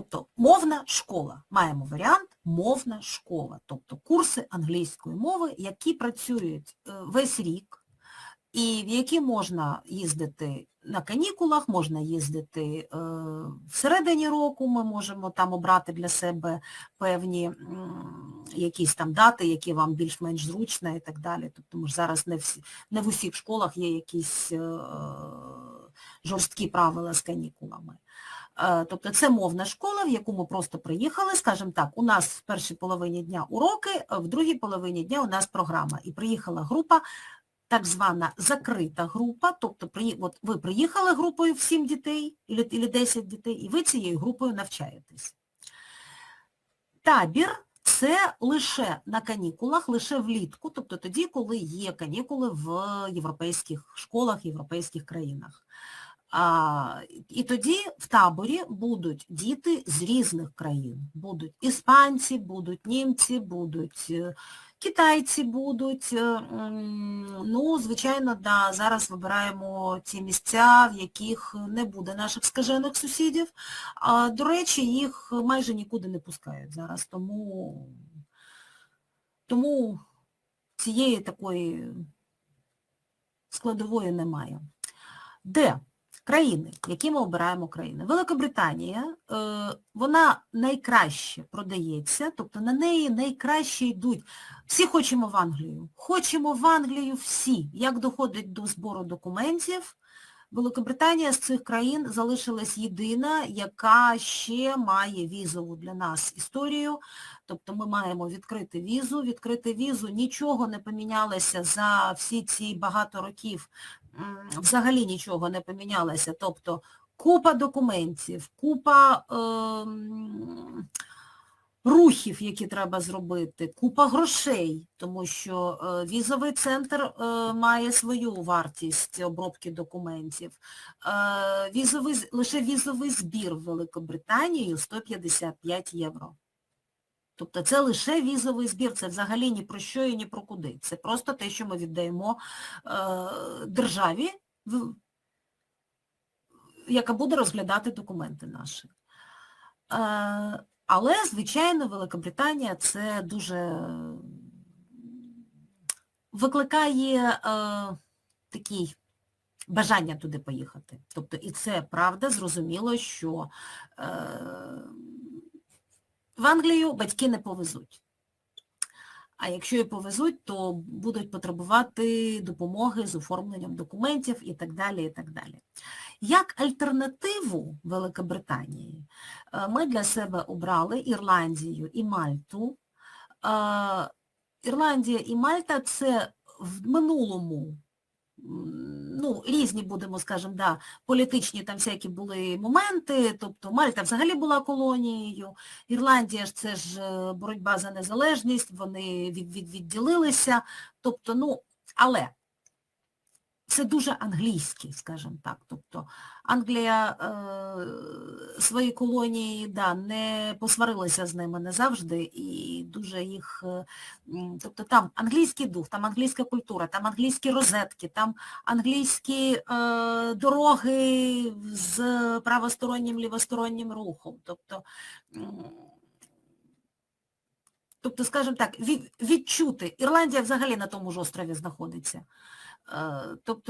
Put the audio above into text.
тобто мовна школа. Маємо варіант мовна школа, тобто курси англійської мови, які працюють е, весь рік, і в які можна їздити на канікулах, можна їздити е, всередині року, ми можемо там обрати для себе певні якісь там дати, які вам більш-менш зручні і так далі. Тобто ми ж зараз не, всі, не в усіх школах є якісь е, жорсткі правила з канікулами. Е, Тобто це мовна школа, в яку ми просто приїхали, скажімо так, у нас в першій половині дня уроки, в другій половині дня у нас програма. І приїхала група, так звана закрита група, тобто от ви приїхали групою в 7 дітей або 10 дітей, і ви цією групою навчаєтесь. Табір це лише на канікулах, лише влітку, тобто тоді, коли є канікули в європейських школах, європейських країнах. А, і тоді в таборі будуть діти з різних країн. Будуть іспанці, будуть німці, будуть е, китайці будуть. е, Ну, звичайно, да, зараз вибираємо ті місця, в яких не буде наших скажених сусідів. А, до речі, їх майже нікуди не пускають зараз, тому, тому цієї такої складової немає. Де? Країни, які ми обираємо країни. Великобританія, е, вона найкраще продається, тобто на неї найкраще йдуть. Всі хочемо в Англію. Хочемо в Англію всі. Як доходить до збору документів, Великобританія з цих країн залишилась єдина, яка ще має візову для нас історію. Тобто ми маємо відкрити візу. Відкрити візу нічого не помінялося за всі ці багато років взагалі нічого не помінялося. Тобто купа документів, купа ем, рухів, які треба зробити, купа грошей, тому що е, візовий центр е, має свою вартість обробки документів. Е, візовий, лише візовий збір в Великобританію 155 євро. Тобто це лише візовий збір, це взагалі ні про що і ні про куди. Це просто те, що ми віддаємо державі, яка буде розглядати документи наші. Але, звичайно, Великобританія це дуже викликає е, такий бажання туди поїхати. Тобто і це правда, зрозуміло, що е, в Англію батьки не повезуть. А якщо і повезуть, то будуть потребувати допомоги з оформленням документів і так далі, і так далі. Як альтернативу Великобританії. Е, ми для себе обрали Ірландію і Мальту. Е, Ірландія і Мальта це в минулому, ну, різні будемо, скажімо, да, політичні там всякі були моменти, тобто Мальта взагалі була колонією, Ірландія ж це ж е, боротьба за незалежність, вони від, від, відділилися, тобто, ну, але це дуже англійське, скажімо так. Тобто Англія е, свої колонії да, не посварилася з ними не завжди і дуже їх, е, тобто там англійський дух, там англійська культура, там англійські розетки, там англійські е, дороги з правостороннім, лівостороннім рухом. Тобто, м, тобто скажімо так, від, відчути, Ірландія взагалі на тому ж острові знаходиться. Е, Тобто